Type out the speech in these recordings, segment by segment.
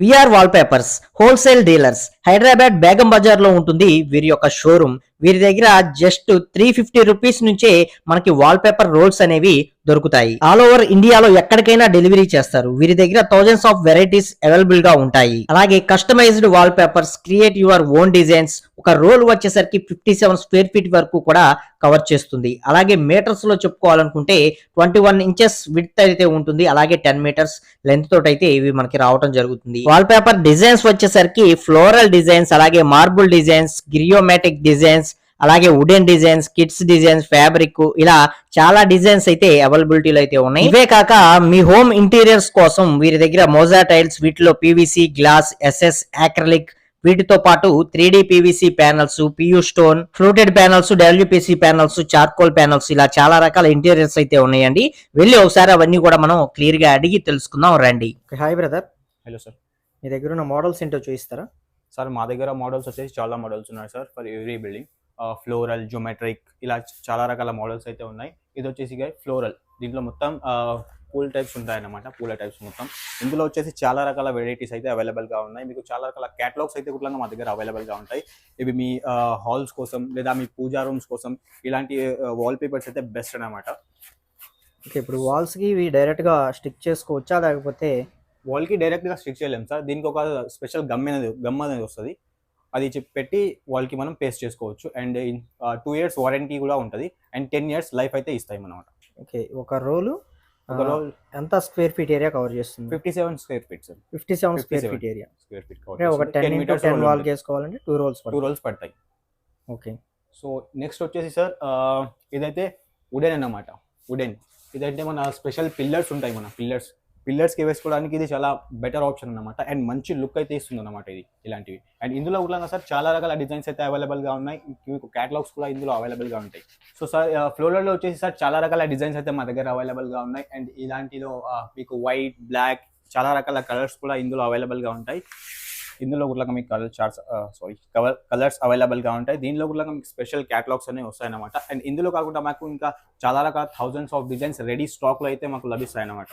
VR wall papers wholesale dealers Hyderabad Begum బజార్లో ఉంటుంది వీరి యొక్క షోరూమ్. వీరి దగ్గర జస్ట్ త్రీ ఫిఫ్టీ రూపీస్ నుంచే మనకి వాల్ పేపర్ రోల్స్ అనేవి దొరుకుతాయి. ఆల్ ఓవర్ ఇండియాలో ఎక్కడికైనా డెలివరీ చేస్తారు. వీరి దగ్గర థౌజండ్స్ ఆఫ్ వెరైటీస్ అవైలబుల్గా ఉంటాయి. అలాగే customised wallpapers create your own designs ఒక రోల్ వచ్చేసరికి ఫిఫ్టీ సెవెన్ స్క్వేర్ ఫీట్ వరకు కూడా కవర్ చేస్తుంది. అలాగే మీటర్స్లో చెప్పుకోవాలనుకుంటే ట్వంటీ వన్ ఇంచెస్ విత్ అయితే ఉంటుంది. అలాగే టెన్ మీటర్స్ లెంత్ తోటి అయితే ఇవి మనకి రావడం జరుగుతుంది. వాల్ పేపర్ డిజైన్స్ వచ్చేసరికి ఫ్లోరల్ డిజైన్స్ అలాగే మార్బుల్ డిజైన్స్ గిరియోమాటిక్ డిజైన్స్ అలాగే wooden designs kids designs fabric ఇలా చాలా డిజైన్స్ అయితే అవైలబిలిటీలో అయితే ఉన్నాయి. ఇవే కాక మీ హోమ్ ఇంటీరియర్స్ కోసం వీరి దగ్గర మోజా టైల్స్ వీటిలో పీవీసీ గ్లాస్ ఎస్ఎస్ యాక్రలిక్ వీటితో పాటు three D PVC panels PU stone fluted panels WPC panels charcoal panels ఇలా చాలా రకాల ఇంటీరియర్స్ అయితే ఉన్నాయండి. వెళ్ళి ఒకసారి అవన్నీ కూడా మనం క్లియర్గా అడిగి తెలుసుకుందాం రండి. హాయ్ బ్రదర్ హలో సార్ మీ దగ్గర ఉన్న మోడల్స్ ఏంటో చూపిస్తారా? సార్ మా దగ్గర మోడల్స్ వచ్చేసి చాలా మోడల్స్ ఉన్నాయి sir for every building. Floral geometric ఇలా చాలా రకాల మోడల్స్ అయితే ఉన్నాయి. ఇది వచ్చేసి ఫ్లోరల్. దీంట్లో మొత్తం పూల్ టైప్స్ ఉంటాయన్నమాట పూల టైప్స్ మొత్తం. ఇందులో వచ్చేసి చాలా రకాల వెరైటీస్ అయితే అవైలబుల్గా ఉన్నాయి. మీకు చాలా రకాల క్యాటలాగ్స్ అయితే కూడా మా దగ్గర అవైలబుల్గా ఉంటాయి. ఇవి మీ హాల్స్ కోసం లేదా మీ పూజా రూమ్స్ కోసం ఇలాంటి వాల్ పేపర్స్ అయితే బెస్ట్ అన్నమాట. ఓకే ఇప్పుడు వాల్స్కి ఇవి డైరెక్ట్గా స్టిక్ చేసుకోవచ్చా? లేకపోతే వాల్కి డైరెక్ట్గా స్టిక్ చేయలేము సార్. దీనికి ఒక స్పెషల్ గమ్ అనేది గమ్ అనేది వస్తుంది. అది పెట్టి వాల్కి మనం పేస్ట్ చేసుకోవచ్చు. అండ్ టూ ఇయర్స్ వారంటీ కూడా ఉంటుంది. అండ్ టెన్ ఇయర్స్ లైఫ్ అయితే ఇస్తాయి అనమాట ఓకే ఒక రోలు ఒక రోల్. ఎంత స్క్వేర్ ఫీట్ ఏరియా కవర్ చేస్తుంది? Fifty seven square feet sir fifty seven square 57. Feet area square feet అంటే ఒక టెన్ ఇంటూ టెన్ వాల్ వేసుకోవాలంటే టూ రోల్స్ టూ రోల్స్ పడతాయి. ఓకే. సో నెక్స్ట్ వచ్చేసి సార్ ఇదైతే వుడెన్ అన్నమాట. వుడెన్ ఇదైతే మన స్పెషల్ పిల్లర్స్ ఉంటాయి మన పిల్లర్స్ పిల్లర్స్కి వేసుకోవడానికి ఇది చాలా బెటర్ ఆప్షన్ అన్నమాట. అండ్ మంచి లుక్ అయితే ఇస్తుంది అనమాట ఇది ఇలాంటివి. అండ్ ఇందులో కూడా సార్ చాలా రకాల డిజైన్స్ అయితే అవైలబుల్గా ఉన్నాయి. మీకు క్యాటలాగ్స్ కూడా ఇందులో అవైలబుల్గా ఉంటాయి. సో సార్ ఫ్లోర్లో వచ్చేసి సార్ చాలా రకాల డిజైన్స్ అయితే మా దగ్గర అవైలబుల్గా ఉన్నాయి. అండ్ ఇలాంటిలో మీకు వైట్ బ్లాక్ చాలా రకాల కలర్స్ కూడా ఇందులో అవైలబుల్గా ఉంటాయి. ఇందులో కూడా మీకు colour charts sorry colour colours అవైలబుల్గా ఉంటాయి. దీనిలో కూడా మీకు స్పెషల్ క్యాటలాగ్స్ అనేవి వస్తాయన్నమాట. అండ్ ఇందులో కాకుండా మాకు ఇంకా చాలా రకాల థౌజండ్స్ ఆఫ్ డిజైన్స్ రెడీ స్టాక్లో అయితే మాకు లభిస్తాయి అనమాట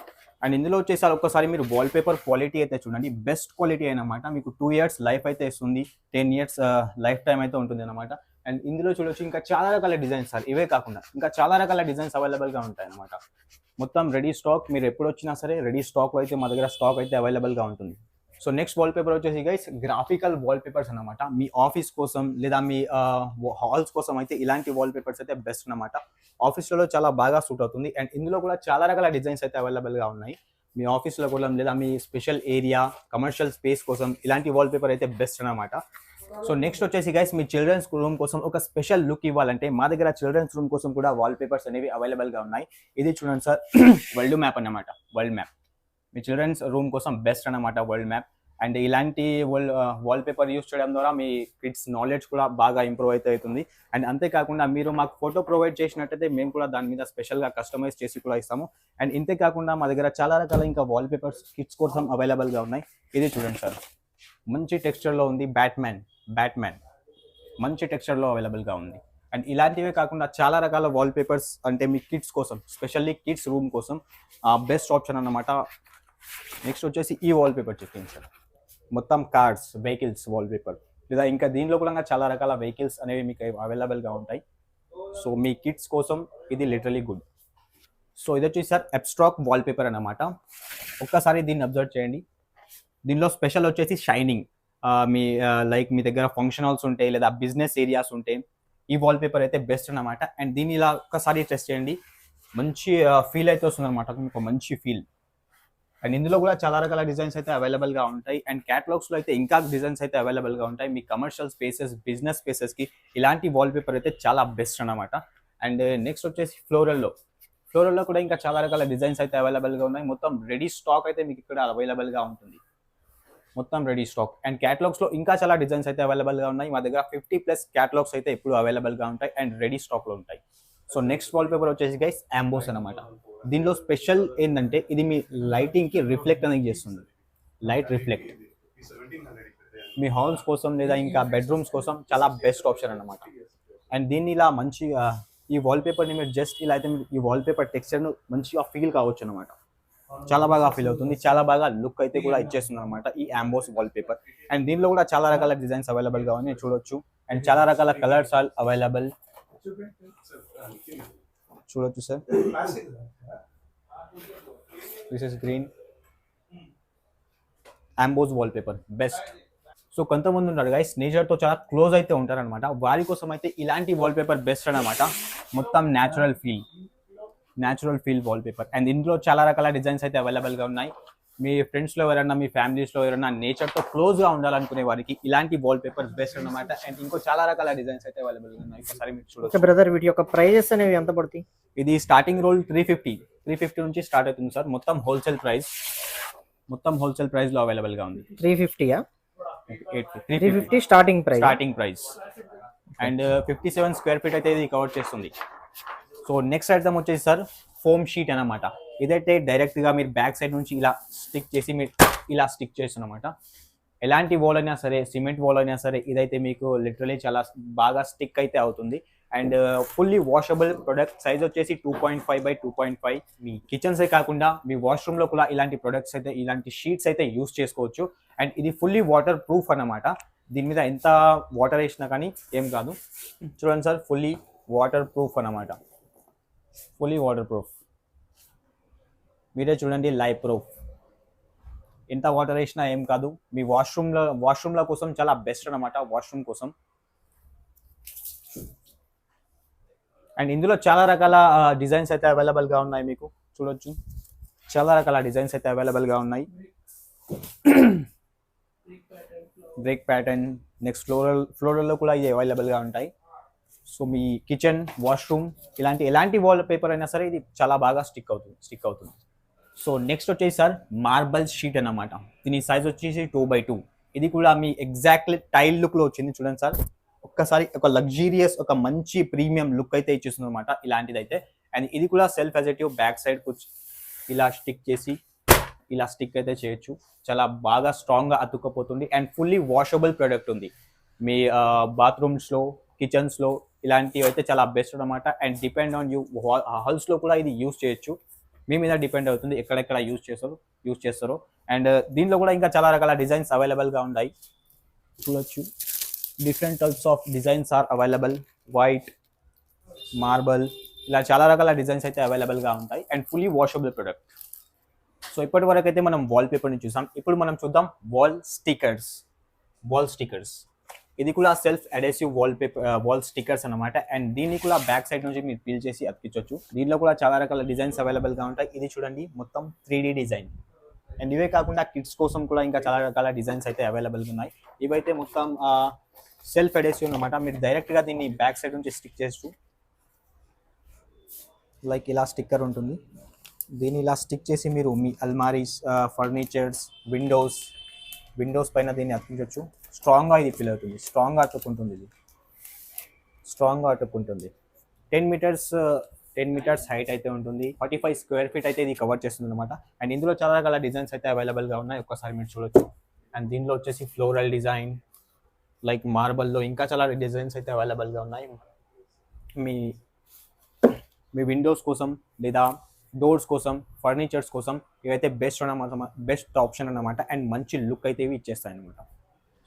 అండ్ ఇందులో వచ్చేసారి ఒక్కసారి మీరు వాల్ పేపర్ క్వాలిటీ అయితే చూడండి. బెస్ట్ క్వాలిటీ అనమాట మీకు టూ ఇయర్స్ లైఫ్ అయితే ఇస్తుంది టెన్ ఇయర్స్ లైఫ్ టైం అయితే ఉంటుంది అనమాట అండ్ ఇందులో చూడొచ్చు ఇంకా చాలా రకాల డిజైన్స్ సార్. ఇవే కాకుండా ఇంకా చాలా రకాల డిజైన్స్ అవైలబుల్గా ఉంటాయి అనమాట మొత్తం రెడీ స్టాక్ మీరు ఎప్పుడు వచ్చినా సరే రెడీ స్టాక్ అయితే మా దగ్గర స్టాక్ అయితే అవైలబుల్గా ఉంటుంది. సో నెక్స్ట్ వాల్ పేపర్ వచ్చేసి గైస్ గ్రాఫికల్ వాల్ పేపర్స్ అనమాట మీ ఆఫీస్ కోసం లేదా మీ హాల్స్ కోసం అయితే ఇలాంటి వాల్ పేపర్స్ అయితే బెస్ట్ అనమాట ఆఫీస్లలో చాలా బాగా సూట్ అవుతుంది. అండ్ ఇందులో కూడా చాలా రకాల డిజైన్స్ అయితే అవైలబుల్గా ఉన్నాయి. మీ ఆఫీస్లో కూడా లేదా మీ స్పెషల్ ఏరియా కమర్షియల్ స్పేస్ కోసం ఇలాంటి వాల్ పేపర్ అయితే బెస్ట్ అనమాట సో నెక్స్ట్ వచ్చేసి గైస్ మీ చిల్డ్రన్స్ రూమ్ కోసం ఒక స్పెషల్ లుక్ ఇవ్వాలంటే మా దగ్గర చిల్డ్రన్స్ రూమ్ కోసం కూడా వాల్ పేపర్స్ అనేవి అవైలబుల్గా ఉన్నాయి. ఇది చూడండి సార్ వరల్డ్ మ్యాప్ అన్నమాట. వరల్డ్ మ్యాప్ మీ చిల్డ్రన్స్ రూమ్ కోసం బెస్ట్ అన్నమాట వరల్డ్ మ్యాప్ అండ్ ఇలాంటి వరల్డ్ వాల్ పేపర్ యూస్ చేయడం ద్వారా మీ కిడ్స్ నాలెడ్జ్ కూడా బాగా ఇంప్రూవ్ అయితే అవుతుంది. అండ్ అంతేకాకుండా మీరు మాకు ఫోటో ప్రొవైడ్ చేసినట్టయితే మేము కూడా దాని మీద స్పెషల్గా కస్టమైజ్ చేసి కూడా ఇస్తాము. అండ్ ఇంతేకాకుండా మా దగ్గర చాలా రకాల ఇంకా వాల్ పేపర్స్ కిడ్స్ కోసం అవైలబుల్గా ఉన్నాయి. ఇది చూడండి సార్. మంచి టెక్స్చర్లో ఉంది బ్యాట్మ్యాన్ బ్యాట్మ్యాన్ మంచి టెక్స్చర్లో అవైలబుల్గా ఉంది. అండ్ ఇలాంటివే కాకుండా చాలా రకాల వాల్ పేపర్స్ అంటే మీ కిడ్స్ కోసం స్పెషల్లీ కిడ్స్ రూమ్ కోసం uh, బెస్ట్ ఆప్షన్ అన్నమాట నెక్స్ట్ వచ్చేసి ఈ వాల్ పేపర్ చెప్పింది సార్ మొత్తం కార్స్ వెహికల్స్ వాల్ పేపర్ లేదా ఇంకా దీనిలో కూడా చాలా రకాల వెహికల్స్ అనేవి మీకు అవైలబుల్గా ఉంటాయి. సో మీ కిడ్స్ కోసం ఇది లిటరలీ గుడ్ సో ఇది వచ్చేసి సార్ అబ్స్ట్రాక్ వాల్ పేపర్ అన్నమాట. ఒక్కసారి దీన్ని అబ్జర్వ్ చేయండి. దీనిలో స్పెషల్ వచ్చేసి షైనింగ్ మీ లైక్ మీ దగ్గర ఫంక్షన్ హాల్స్ ఉంటాయి లేదా బిజినెస్ ఏరియాస్ ఉంటాయి ఈ వాల్ పేపర్ అయితే బెస్ట్ అన్నమాట. అండ్ దీన్ని ఇలా ఒక్కసారి టెస్ట్ చేయండి. మంచి ఫీల్ అయితే వస్తుంది అనమాట మీకు మంచి ఫీల్ అండ్ ఇందులో కూడా చాలా రకాల డిజైన్స్ అయితే అవైలబుల్గా ఉంటాయి. అండ్ క్యాటలాగ్స్లో అయితే ఇంకా డిజైన్స్ అయితే అవైలబుల్గా ఉంటాయి. మీ కమర్షియల్ స్పేసెస్ బిజినెస్ స్పేసెస్కి ఇలాంటి వాల్ పేపర్ అయితే చాలా బెస్ట్ అనమాట అండ్ నెక్స్ట్ వచ్చేసి ఫ్లోరల్లో ఫ్లోరల్లో ఫ్లోరల్లో కూడా ఇంకా చాలా రకాల డిజైన్స్ అయితే అవైలబుల్గా ఉన్నాయి. మొత్తం రెడీ స్టాక్ అయితే మీకు ఇక్కడ అవైలబుల్గా ఉంటుంది. మొత్తం రెడీ స్టాక్ అండ్ క్యాటలాగ్స్లో ఇంకా చాలా డిజైన్స్ అయితే అవైలబుల్గా ఉన్నాయి. మా దగ్గర ఫిఫ్టీ ప్లస్ క్యాటలాగ్స్ అయితే ఎప్పుడు అవైలబుల్గా ఉంటాయి. అండ్ రెడీ స్టాక్లో ఉంటాయి. సో నెక్స్ట్ వాల్ పేపర్ వచ్చేసి గైస్ అంబోస్ అనమాట దీనిలో స్పెషల్ ఏంటంటే ఇది మీ లైటింగ్కి రిఫ్లెక్ట్ అనేది చేస్తుంది. Light reflect. మీ హాల్స్ కోసం లేదా ఇంకా బెడ్రూమ్స్ కోసం చాలా బెస్ట్ ఆప్షన్ అన్నమాట. అండ్ దీన్ని ఇలా మంచిగా ఈ వాల్ పేపర్ని మీరు జస్ట్ ఇలా అయితే మీరు ఈ వాల్ పేపర్ టెక్స్చర్ను మంచిగా ఫీల్ కావచ్చు అనమాట చాలా బాగా ఫీల్ అవుతుంది. చాలా బాగా లుక్ అయితే కూడా ఇచ్చేస్తుంది అనమాట ఈ అంబోస్ వాల్ పేపర్ అండ్ దీనిలో కూడా చాలా రకాల డిజైన్స్ అవైలబుల్గా ఉన్నాయి చూడొచ్చు. అండ్ చాలా రకాల కలర్స్ ఆల్ అవైలబుల్. చూడొచ్చు sir. This is green emboss wall paper best so కొంతమంది ఉంటారు గైస్ నేచర్తో చాలా క్లోజ్ అయితే ఉంటారనమాట వారి కోసం అయితే ఇలాంటి వాల్ పేపర్ బెస్ట్ అనమాట మొత్తం natural feel natural feel wall paper and ఇందులో చాలా రకాల డిజైన్స్ అయితే అవైలబుల్గా ఉన్నాయి. మీ ఫ్రెండ్స్లో ఎవరైనా మీ ఫ్యామిలీస్లో ఎవరైనా నేచర్తో క్లోజ్గా ఉండాలనుకునే వారికి ఇలాంటి వాల్ పేపర్ బెస్ట్ అనమాట అండ్ ఇంకో చాలా రకాల డిజైన్స్ అయితే అవైలబుల్గా ఉన్నాయి. ఒకసారి మీరు చూడొచ్చు. బ్రదర్ వీటి యొక్క ప్రైజెస్ అనేవి ఎంత పడుతాయి? ఇది starting roll three fifty three fifty నుంచి స్టార్ట్ అవుతుంది సార్. మొత్తం హోల్సేల్ ప్రైస్ మొత్తం హోల్సేల్ ప్రైస్లో అవైలబుల్గా ఉంది. Three ఫిఫ్టీయా three fifty starting price starting price and fifty seven square feet అయితే ఇది కవర్ చేస్తుంది. సో నెక్స్ట్ ఐటమ్ వచ్చేసి సార్ ఫోమ్ షీట్ అన్నమాట. ఇదైతే డైరెక్ట్గా మీరు బ్యాక్ సైడ్ నుంచి ఇలా స్టిక్ చేసి మీరు ఇలా స్టిక్ చేస్తున్నమాట ఎలాంటి వాల్ అయినా సరే సిమెంట్ వాల్ అయినా సరే ఇదైతే మీకు లిటరలీ చాలా బాగా స్టిక్ అయితే అవుతుంది. And fully washable product size వచ్చేసి two point five by two point five మీ కిచెన్సే కాకుండా మీ వాష్రూమ్లో కూడా ఇలాంటి ప్రొడక్ట్స్ అయితే ఇలాంటి షీట్స్ అయితే యూస్ చేసుకోవచ్చు. అండ్ ఇది ఫుల్లీ వాటర్ ప్రూఫ్ అన్నమాట. దీని మీద ఎంత వాటర్ వేసినా కానీ ఏం కాదు. చూడండి సార్ ఫుల్లీ వాటర్ ప్రూఫ్ అన్నమాట. ఫుల్లీ వాటర్ ప్రూఫ్ మీరే చూడండి లైవ్ ప్రూఫ్. ఎంత వాటర్ వేసినా ఏం కాదు. మీ వాష్రూమ్లో వాష్రూమ్ల కోసం చాలా బెస్ట్ అన్నమాట వాష్రూమ్ కోసం. అండ్ ఇందులో చాలా రకాల డిజైన్స్ అయితే అవైలబుల్గా ఉన్నాయి మీకు. చూడొచ్చు. చాలా రకాల డిజైన్స్ అయితే అవైలబుల్గా ఉన్నాయి. బ్రేక్ ప్యాటర్న్ నెక్స్ట్ ఫ్లోరల్ ఫ్లోరల్లో కూడా ఇది అవైలబుల్గా ఉంటాయి. సో మీ కిచెన్ వాష్రూమ్ ఇలాంటి ఎలాంటి వాల్ పేపర్ అయినా సరే ఇది చాలా బాగా స్టిక్ అవుతుంది స్టిక్ అవుతుంది. సో నెక్స్ట్ వచ్చేసి సార్ మార్బల్ షీట్ అన్నమాట. దీని సైజ్ వచ్చేసి టూ బై టూ ఇది కూడా మీ ఎగ్జాక్ట్లీ టైల్ లుక్లో వచ్చింది చూడండి సార్ ఒక్కసారి ఒక లగ్జీరియస్ ఒక మంచి ప్రీమియం లుక్ అయితే ఇచ్చేస్తుంది అనమాట ఇలాంటిది అయితే అండ్ ఇది కూడా సెల్ఫ్ ఎజెటివ్ బ్యాక్ సైడ్ కూర్చు. ఇలా స్టిక్ చేసి ఇలా స్టిక్ అయితే చేయొచ్చు. చాలా బాగా స్ట్రాంగ్గా అతుక్కపోతుంది. అండ్ ఫుల్లీ వాషబుల్ ప్రోడక్ట్ ఉంది. మీ బాత్రూమ్స్లో కిచెన్స్లో ఇలాంటివి అయితే చాలా బెస్ట్ అనమాట అండ్ డిపెండ్ ఆన్ యూ హాల్స్లో కూడా ఇది యూస్ చేయొచ్చు. మీ మీద డిపెండ్ అవుతుంది ఎక్కడెక్కడ యూజ్ చేస్తారు యూజ్ చేస్తారో. అండ్ uh, దీనిలో కూడా ఇంకా చాలా రకాల డిజైన్స్ అవైలబుల్గా ఉన్నాయి. చూడొచ్చు. Different types of designs are available white marble ఇలా చాలా రకాల డిజైన్స్ అయితే అవైలబుల్గా ఉంటాయి. And fully washable product so ఇప్పటి వరకు అయితే మనం వాల్ పేపర్ని చూసాం. ఇప్పుడు మనం చూద్దాం వాల్ స్టిక్కర్స్ వాల్ స్టిక్కర్స్ ఇది కూడా self adhesive wall paper wall stickers అనమాట అండ్ దీన్ని కూడా బ్యాక్ సైడ్ నుంచి మీరు పీల్ చేసి అతికించవచ్చు దీనిలో కూడా చాలా రకాల డిజైన్స్ అవైలబుల్గా ఉంటాయి. ఇది చూడండి మొత్తం త్రీ డిజైన్ అండ్ ఇవే కాకుండా కిడ్స్ కోసం కూడా ఇంకా చాలా రకాల డిజైన్స్ అయితే అవైలబుల్గా ఉన్నాయి. ఇవైతే మొత్తం సెల్ఫ్ అడెసివ్ అనమాట మీరు డైరెక్ట్గా దీన్ని బ్యాక్ సైడ్ నుంచి స్టిక్ చేస్తూ లైక్ ఇలా స్టిక్కర్ ఉంటుంది. దీన్ని ఇలా స్టిక్ చేసి మీరు మీ అల్మారీస్ ఫర్నిచర్స్ విండోస్ విండోస్ పైన దీన్ని అతికించవచ్చు స్ట్రాంగ్గా ఇది ఫీల్ అవుతుంది. స్ట్రాంగ్గా అతుక్కుంటుంది ఇది. స్ట్రాంగ్గా అతుక్కుంటుంది ten metres ten metres height అయితే ఉంటుంది. ఫార్టీ ఫైవ్ స్క్వేర్ ఫీట్ అయితే ఇది కవర్ చేస్తుంది అనమాట అండ్ ఇందులో చాలా రకాల డిజైన్స్ అయితే అవైలబుల్గా ఉన్నాయి. ఒక్కసారి మీరు చూడొచ్చు. అండ్ దీనిలో వచ్చేసి ఫ్లోరల్ డిజైన్ లైక్ మార్బల్లో ఇంకా చాలా డిజైన్స్ అయితే అవైలబుల్గా ఉన్నాయి. మీ మీ విండోస్ కోసం లేదా డోర్స్ కోసం ఫర్నిచర్స్ కోసం ఇవైతే బెస్ట్ అన్నమాట బెస్ట్ ఆప్షన్ అన్నమాట. అండ్ మంచి లుక్ అయితే ఇవి ఇచ్చేస్తాయి అనమాట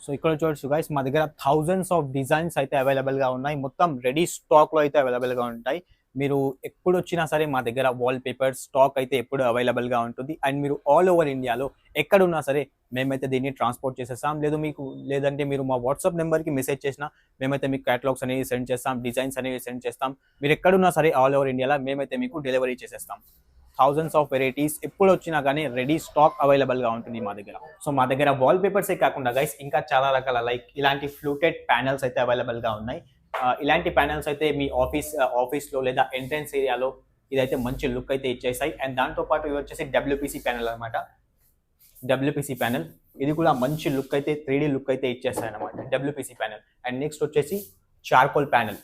సో ఇక్కడ చూడొచ్చు గైస్ మా దగ్గర థౌజండ్స్ ఆఫ్ డిజైన్స్ అయితే అవైలబుల్గా ఉన్నాయి. మొత్తం రెడీ స్టాక్లో అయితే అవైలబుల్గా ఉంటాయి. మీరు ఎప్పుడు వచ్చినా సరే మా దగ్గర వాల్ పేపర్ స్టాక్ అయితే ఎప్పుడు అవైలబుల్గా ఉంటుంది. అండ్ మీరు ఆల్ ఓవర్ ఇండియాలో ఎక్కడున్నా సరే మేమైతే దీన్ని ట్రాన్స్పోర్ట్ చేసేస్తాం. లేదు మీకు లేదంటే మీరు మా వాట్సాప్ నెంబర్కి మెసేజ్ చేసినా మేమైతే మీకు క్యాటలాగ్స్ అనేవి సెండ్ చేస్తాం డిజైన్స్ అనేవి సెండ్ చేస్తాం. మీరు ఎక్కడున్నా సరే ఆల్ ఓవర్ ఇండియాలో మేమైతే మీకు డెలివరీ చేసేస్తాం. థౌజండ్స్ ఆఫ్ వెరైటీస్ ఎప్పుడు వచ్చినా కానీ రెడీ స్టాక్ అవైలబుల్గా ఉంటుంది మా దగ్గర. సో మా దగ్గర వాల్ పేపర్సే కాకుండా గైస్ ఇంకా చాలా రకాల లైక్ ఇలాంటి ఫ్లూటెడ్ ప్యానల్స్ అయితే అవైలబుల్గా ఉన్నాయి. ఇలాంటి ప్యానల్స్ అయితే మీ ఆఫీస్ ఆఫీస్లో లేదా ఎంట్రన్స్ ఏరియాలో ఇదైతే మంచి లుక్ అయితే ఇచ్చేసాయి. అండ్ దాంతో పాటు ఇవి వచ్చేసి డబ్ల్యూపీసీ ప్యానల్ అనమాట డబ్ల్యూపీసీ ప్యానల్ ఇది కూడా మంచి లుక్ అయితే త్రీ లుక్ అయితే ఇచ్చేస్తాయి అనమాట డబ్ల్యూపీసీ ప్యానల్ అండ్ నెక్స్ట్ వచ్చేసి చార్కోల్ ప్యానల్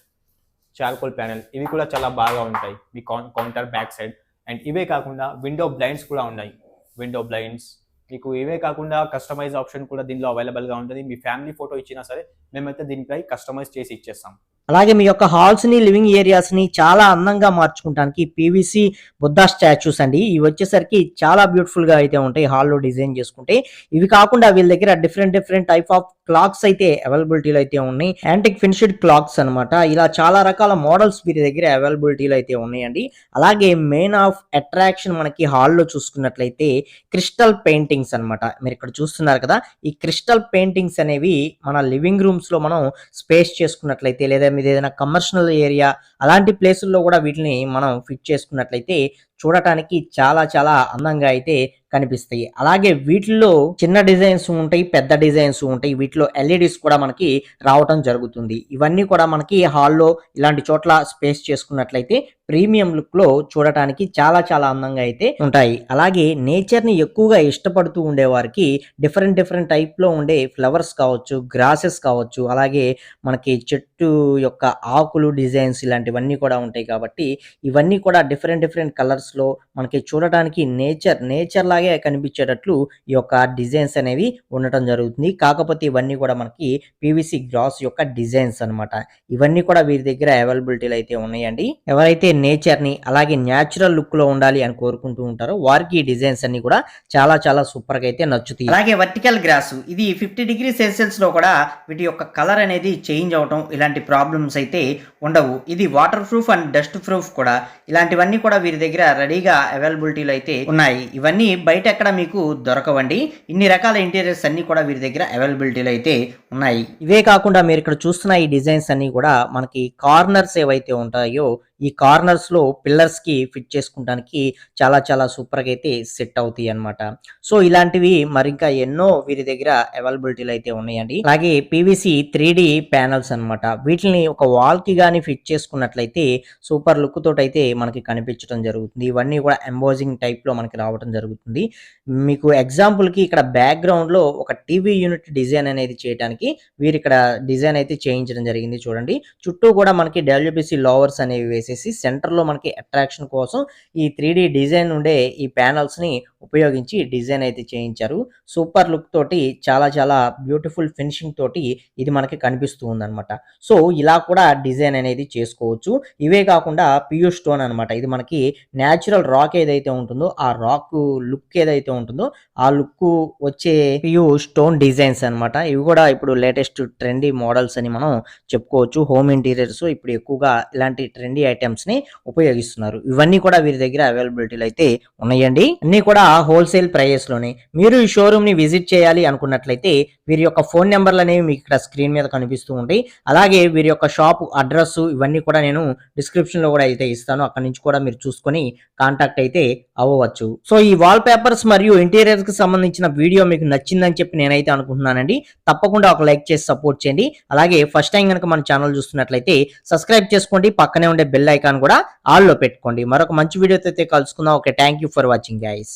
చార్కోల్ ప్యానల్ ఇవి కూడా చాలా బాగా ఉంటాయి. మీ కౌంటర్ బ్యాక్ సైడ్ అండ్ ఇవే కాకుండా విండో బ్లైండ్స్ కూడా ఉన్నాయి. విండో బ్లైండ్స్ మీకు ఇవే కాకుండా కస్టమైజ్ ఆప్షన్ కూడా దీనిలో అవైలబుల్గా ఉంటుంది. మీ ఫ్యామిలీ ఫోటో ఇచ్చినా సరే మేమైతే దీనిపై కస్టమైజ్ చేసి ఇచ్చేస్తాం. అలాగే మీ యొక్క హాల్స్ని లివింగ్ ఏరియాస్ని చాలా అందంగా మార్చుకుంటానికి పీవీసీ బుద్ధా స్టాచ్యూస్ అండి. ఇవి వచ్చేసరికి చాలా బ్యూటిఫుల్గా అయితే ఉంటాయి. హాల్లో డిజైన్ చేసుకుంటే ఇవి కాకుండా వీళ్ళ దగ్గర different different type of clocks అయితే అవైలబిలిటీలో అయితే ఉన్నాయి. యాంటిక్ ఫినిషెడ్ క్లాక్స్ అన్నమాట. ఇలా చాలా రకాల మోడల్స్ వీరి దగ్గర అవైలబిలిటీలో అయితే ఉన్నాయండి. అలాగే మెయిన్ ఆఫ్ అట్రాక్షన్ మనకి హాల్లో చూసుకున్నట్లయితే క్రిస్టల్ పెయింటింగ్స్ అన్నమాట. మీరు ఇక్కడ చూస్తున్నారు కదా ఈ క్రిస్టల్ పెయింటింగ్స్ అనేవి మన లివింగ్ రూమ్స్లో మనం స్పేస్ చేసుకున్నట్లయితే లేదా మీద ఏదైనా కమర్షియల్ ఏరియా అలాంటి ప్లేసుల్లో కూడా వీటిని మనం ఫిట్ చేసుకున్నట్లయితే చూడటానికి చాలా చాలా అందంగా అయితే కనిపిస్తాయి. అలాగే వీటిల్లో చిన్న డిజైన్స్ ఉంటాయి పెద్ద డిజైన్స్ ఉంటాయి. వీటిలో ఎల్ఈడిస్ కూడా మనకి రావటం జరుగుతుంది. ఇవన్నీ కూడా మనకి హాల్లో ఇలాంటి చోట్ల స్పేస్ చేసుకున్నట్లయితే ప్రీమియం లుక్లో చూడటానికి చాలా చాలా అందంగా అయితే ఉంటాయి. అలాగే నేచర్ని ఎక్కువగా ఇష్టపడుతూ ఉండే వారికి డిఫరెంట్ డిఫరెంట్ టైప్లో ఉండే ఫ్లవర్స్ కావచ్చు గ్రాసెస్ కావచ్చు అలాగే మనకి చెట్టు యొక్క ఆకులు డిజైన్స్ ఇలాంటివన్నీ కూడా ఉంటాయి కాబట్టి ఇవన్నీ కూడా డిఫరెంట్ డిఫరెంట్ కలర్స్ లో మనకి చూడటానికి నేచర్ నేచర్ లాగే కనిపించేటట్లు ఈ యొక్క డిజైన్స్ అనేవి ఉండటం జరుగుతుంది. కాకపోతే ఇవన్నీ కూడా మనకి పీవీసీ గ్రాస్ యొక్క డిజైన్స్ అన్నమాట. ఇవన్నీ కూడా వీరి దగ్గర అవైలబిలిటీలు అయితే ఉన్నాయండి. ఎవరైతే నేచర్ని అలాగే న్యాచురల్ లుక్లో ఉండాలి అని కోరుకుంటూ ఉంటారో వారికి ఈ డిజైన్స్ అన్ని కూడా చాలా చాలా సూపర్గా అయితే నచ్చుతాయి. అలాగే వర్టికల్ గ్రాస్ ఇది ఫిఫ్టీ డిగ్రీ సెల్సియస్లో కూడా వీటి యొక్క కలర్ అనేది చేంజ్ అవటం ఇలాంటి ప్రాబ్లమ్స్ అయితే ఉండవు. ఇది waterproof and dust proof కూడా. ఇలాంటివన్నీ కూడా వీరి దగ్గర రెడీగా అవైలబిలిటీలు అయితే ఉన్నాయి. ఇవన్నీ బయట ఎక్కడ మీకు దొరకవండి. ఇన్ని రకాల ఇంటీరియర్స్ అన్ని కూడా వీరి దగ్గర అవైలబిలిటీలు అయితే ఉన్నాయి. ఇవే కాకుండా మీరు ఇక్కడ చూస్తున్న ఈ డిజైన్స్ అన్ని కూడా మనకి కార్నర్స్ ఏవైతే ఉంటాయో ఈ కార్నర్స్లో పిల్లర్స్కి ఫిట్ చేసుకోవడానికి చాలా చాలా సూపర్గా అయితే సెట్ అవుతాయి అనమాట సో ఇలాంటివి మరింకా ఎన్నో వీరి దగ్గర అవైలబిలిటీలు అయితే ఉన్నాయండి. అలాగే పీవీసీ త్రీ డి ప్యానల్స్ అనమాట వీటిని ఒక వాల్కి ఫిట్ చేసుకున్నట్లయితే సూపర్ లుక్ తోటి అయితే మనకి కనిపించడం జరుగుతుంది. ఇవన్నీ కూడా ఎంబోజింగ్ టైప్లో మనకి రావడం జరుగుతుంది. మీకు ఎగ్జాంపుల్కి ఇక్కడ బ్యాక్గ్రౌండ్లో ఒక టీవీ యూనిట్ డిజైన్ అనేది చేయడానికి వీరు ఇక్కడ డిజైన్ అయితే చేయించడం జరిగింది చూడండి. చుట్టూ కూడా మనకి డబ్ల్యూబీసీ లోవర్స్ అనేవి వేసి సెంటర్లో మనకి అట్రాక్షన్ కోసం ఈ త్రీ డిజైన్ ఉండే ఈ ప్యానల్స్ని ఉపయోగించి డిజైన్ అయితే చేయించారు. సూపర్ లుక్ తోటి చాలా చాలా బ్యూటిఫుల్ ఫినిషింగ్ తోటి ఇది మనకి కనిపిస్తూ ఉందన్నమాట. సో ఇలా కూడా డిజైన్ అనేది చేసుకోవచ్చు. ఇవే కాకుండా పియూ స్టోన్ అన్నమాట. ఇది మనకి న్యాచురల్ రాక్ ఏదైతే ఉంటుందో ఆ రాక్ లుక్ ఏదైతే ఉంటుందో ఆ లుక్ వచ్చే పియూ స్టోన్ డిజైన్స్ అన్నమాట. ఇవి కూడా ఇప్పుడు లేటెస్ట్ ట్రెండీ మోడల్స్ అని మనం చెప్పుకోవచ్చు. హోమ్ ఇంటీరియర్స్ ఇప్పుడు ఎక్కువగా ఇలాంటి ట్రెండీ ఐటమ్స్ని ఉపయోగిస్తున్నారు. ఇవన్నీ కూడా వీరి దగ్గర అవైలబిలిటీలు అయితే ఉన్నాయండి. అన్ని కూడా హోల్సేల్ ప్రైజెస్లోనే. మీరు ఈ షోరూమ్ని విజిట్ చేయాలి అనుకున్నట్లయితే వీరి యొక్క ఫోన్ నెంబర్లు అనేవి మీకు ఇక్కడ స్క్రీన్ మీద కనిపిస్తూ ఉంటాయి. అలాగే వీరి యొక్క షాప్ అడ్రస్ ఇవన్నీ కూడా నేను డిస్క్రిప్షన్లో కూడా అయితే ఇస్తాను. అక్కడ నుంచి కూడా మీరు చూసుకొని కాంటాక్ట్ అయితే అవ్వవచ్చు. సో ఈ వాల్ పేపర్స్ మరియు ఇంటీరియర్కి సంబంధించిన వీడియో మీకు నచ్చిందని చెప్పి నేనైతే అనుకుంటున్నానండి. తప్పకుండా ఒక లైక్ చేసి సపోర్ట్ చేయండి. అలాగే ఫస్ట్ టైం కనుక మన ఛానల్ చూస్తున్నట్లయితే సబ్స్క్రైబ్ చేసుకోండి. పక్కనే ఉండే బెల్ ఐకాన్ కూడా ఆల్లో పెట్టుకోండి. మరొక మంచి వీడియోతో అయితే కలుసుకుందాం. Okay thank you for watching guys